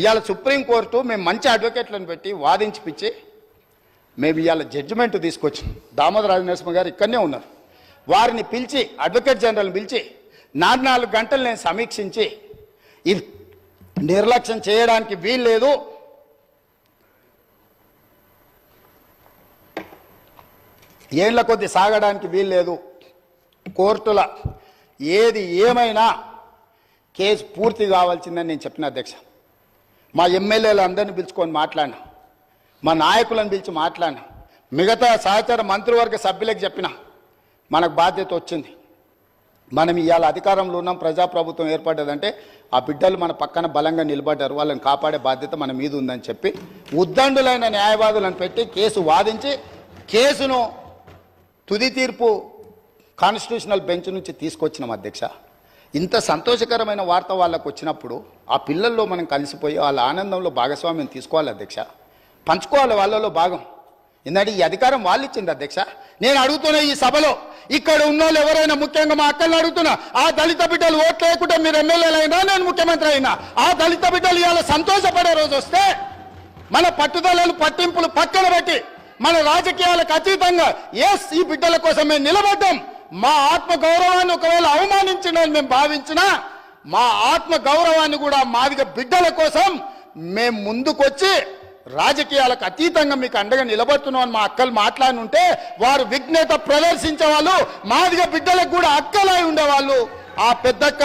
ఇవాళ సుప్రీంకోర్టు మేము మంచి అడ్వకేట్లను పెట్టి వాదించిపించి మేము ఇవాళ జడ్జిమెంట్ తీసుకొచ్చాం దామోదర రాజనరసింహ గారు ఇక్కడనే ఉన్నారు. వారిని పిలిచి అడ్వకేట్ జనరల్ని పిలిచి నాలుగు నాలుగు గంటలు నేను సమీక్షించి ఇది నిర్లక్ష్యం చేయడానికి వీల్లేదు. ఏండ్ల కొద్ది సాగడానికి వీల్లేదు. కోర్టుల ఏది ఏమైనా కేసు పూర్తి కావాల్సిందని నేను చెప్పిన అధ్యక్ష. మా ఎమ్మెల్యేలు అందరిని పిలుచుకొని మాట్లాడినా. మా నాయకులను పిలిచి మాట్లాడినా. మిగతా సహచర మంత్రివర్గ సభ్యులకు చెప్పిన. మనకు బాధ్యత వచ్చింది. మనం ఇవాళ అధికారంలో ఉన్నాం ప్రజాప్రభుత్వం ఏర్పడ్డదంటే ఆ బిడ్డలు మన పక్కన బలంగా నిలబడ్డారు. వాళ్ళని కాపాడే బాధ్యత మన మీద ఉందని చెప్పి ఉద్దండులైన న్యాయవాదులను పెట్టి కేసు వాదించి కేసును తుది తీర్పు కాన్స్టిట్యూషనల్ బెంచ్ నుంచి తీసుకొచ్చినాం అధ్యక్ష. ఇంత సంతోషకరమైన వార్త వాళ్ళకు వచ్చినప్పుడు ఆ పిల్లల్లో మనం కలిసిపోయి వాళ్ళ ఆనందంలో భాగస్వామ్యం తీసుకోవాలి అధ్యక్ష. పంచుకోవాలి వాళ్ళలో భాగం. ఎందుకంటే ఈ అధికారం వాళ్ళు ఇచ్చింది అధ్యక్ష. నేను అడుగుతున్న ఈ సభలో ఇక్కడ ఉన్న వాళ్ళు ఎవరైనా ముఖ్యంగా మా అక్కల్ని అడుగుతున్నా ఆ దళిత బిడ్డలు ఓట్లు లేకుండా మీరు ఎమ్మెల్యేలైనా అయినా నేను ముఖ్యమంత్రి అయినా ఆ దళిత బిడ్డలు ఇవాళ సంతోషపడే రోజు వస్తే మన పట్టుదలలు పట్టింపులు పక్కన పెట్టి మన రాజకీయాలకు అతీతంగా ఎస్ ఈ బిడ్డల కోసం మేము నిలబడ్డాం. మా ఆత్మ గౌరవాన్ని ఒకవేళ అవమానించిందని మేము భావించినా మా ఆత్మ గౌరవాన్ని కూడా మాదిగ బిడ్డల కోసం మేము ముందుకొచ్చి రాజకీయాలకు అతీతంగా మీకు అండగా నిలబడుతున్నాం అని మా అక్కలు మాట్లాడి ఉంటే వారు విఘ్నత ప్రదర్శించే వాళ్ళు మాదిగ బిడ్డలకు కూడా అక్కలై ఉండేవాళ్ళు. ఆ పెద్దక్కలు